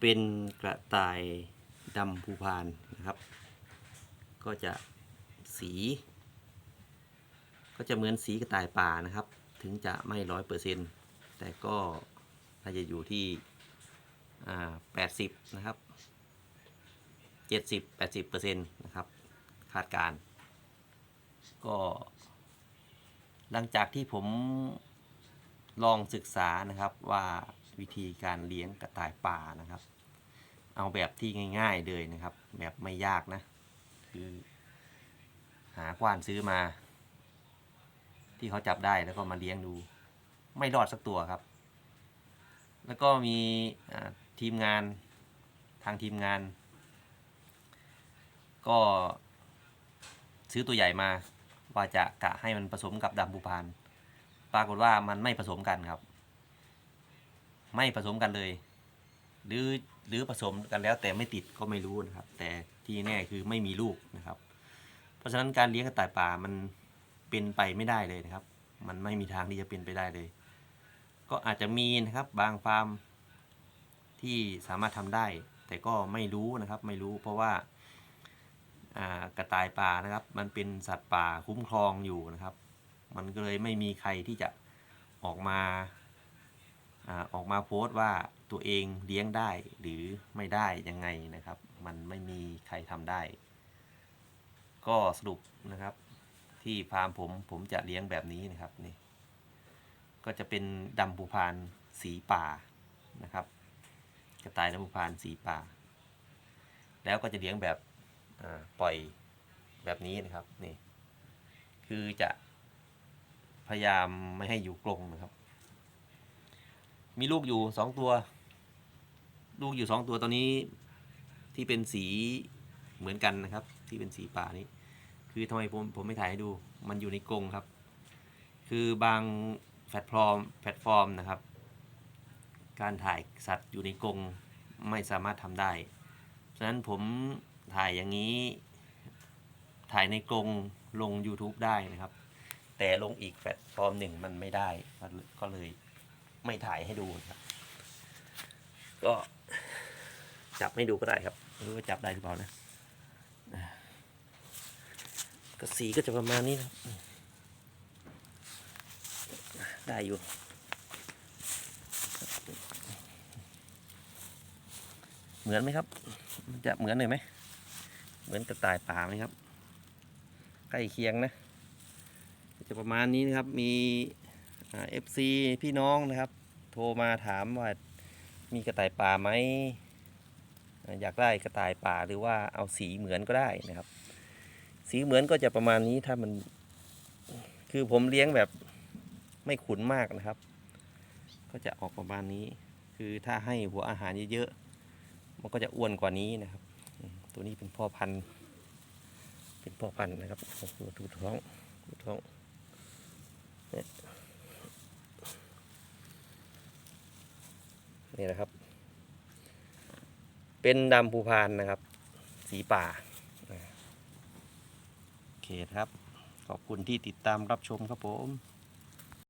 เป็นกระต่ายดำภูพานนะครับ ก็จะสี ก็จะเหมือนสีกระต่ายป่านะครับ ถึงจะไม่ร้อยเปอร์เซ็นต์แต่ก็น่าจะอยู่ที่แปดสิบนะครับเจ็ดสิบแปดสิบเปอร์เซ็นต์นะครับคาดการ ก็ หลังจากที่ผมลองศึกษานะครับว่า วิธีการเลี้ยงกระต่ายป่านะครับ เอาแบบที่ง่าย ๆเลยนะครับ แบบไม่ยากนะ คือหากว้านซื้อมา ที่เขาจับได้แล้วก็มาเลี้ยงดู ไม่รอดสักตัวครับ แล้วก็มีทีมงานทางทีมงาน ก็ซื้อตัวใหญ่มาว่าจะกะให้มันผสมกับดำบูพาน ปรากฏว่ามันไม่ผสมกันครับ ไม่ผสมกันเลย หรือหรือผสมกันแล้วแต่ไม่ติดก็ไม่รู้นะครับ แต่ที่แน่คือไม่มีลูกนะครับ เพราะฉะนั้นการเลี้ยงกระต่ายป่ามันเป็นไปไม่ได้เลยนะครับ มันไม่มีทางที่จะเป็นไปได้เลย ก็อาจจะมีนะครับบางฟาร์มที่สามารถทำได้ แต่ก็ไม่รู้นะครับไม่รู้เพราะว่าอ่ากระต่ายป่านะครับ มันเป็นสัตว์ป่าคุ้มครองอยู่นะครับ มันก็เลยไม่มีใครที่จะออกมา ออกมาโพสต์ว่าตัวเองเลี้ยงได้หรือไม่ได้ยังไงนะครับ มันไม่มีใครทำได้ ก็สรุปนะครับ ที่ฟาร์มผมผมจะเลี้ยงแบบนี้นะครับนี่ก็จะเป็นดำภูพานสีป่านะครับ กระต่ายดำภูพานสีป่า แล้วก็จะเลี้ยงแบบปล่อยแบบนี้นะครับนี่คือจะพยายามไม่ให้อยู่กรงนะครับ มีลูกอยู่สองตัว ลูกอยู่สองตัวตอนนี้ที่เป็นสีเหมือนกันนะครับ ที่เป็นสีป่านี้ คือทำไมผมผมไม่ถ่ายให้ดู มันอยู่ในกรงครับ คือบางแพลตฟอร์มแพลตฟอร์มนะครับ การถ่ายสัตว์อยู่ในกรงไม่สามารถทำได้ฉะนั้นผมถ่ายอย่างนี้ ถ่ายในกรงลง YouTube ได้นะครับ แต่ลงอีกแพลตฟอร์มหนึ่งมันไม่ได้ก็เลย ไม่ถ่ายให้ดูครับ ก็จับให้ดูก็ได้ครับไม่รู้ว่าจับได้หรือเปล่านะก็สีก็จะประมาณนี้นะได้อยู่ เหมือนไหมครับ มันจะเหมือนเลยไหม เหมือนกระต่ายป่าไหมครับ ใกล้เคียงนะ จะประมาณนี้นะครับ มีเอฟซีพี่น้องนะครับ โทรมาถามว่ามีกระต่ายป่าไหมอยากได้กระต่ายป่าหรือว่าเอาสีเหมือนก็ได้นะครับ สีเหมือนก็จะประมาณนี้ถ้ามัน คือผมเลี้ยงแบบไม่ขุนมากนะครับ ก็จะออกประมาณนี้ คือถ้าให้หัวอาหารเยอะๆมันก็จะอ้วนกว่านี้นะครับ ตัวนี้เป็นพ่อพันธุ์ เป็นพ่อพันธุ์นะครับดูท้องดูท้อง นี่นะครับ เป็นดำภูพานนะครับ สีป่าอ่าโอเคครับ ขอบคุณที่ติดตามรับชมครับผม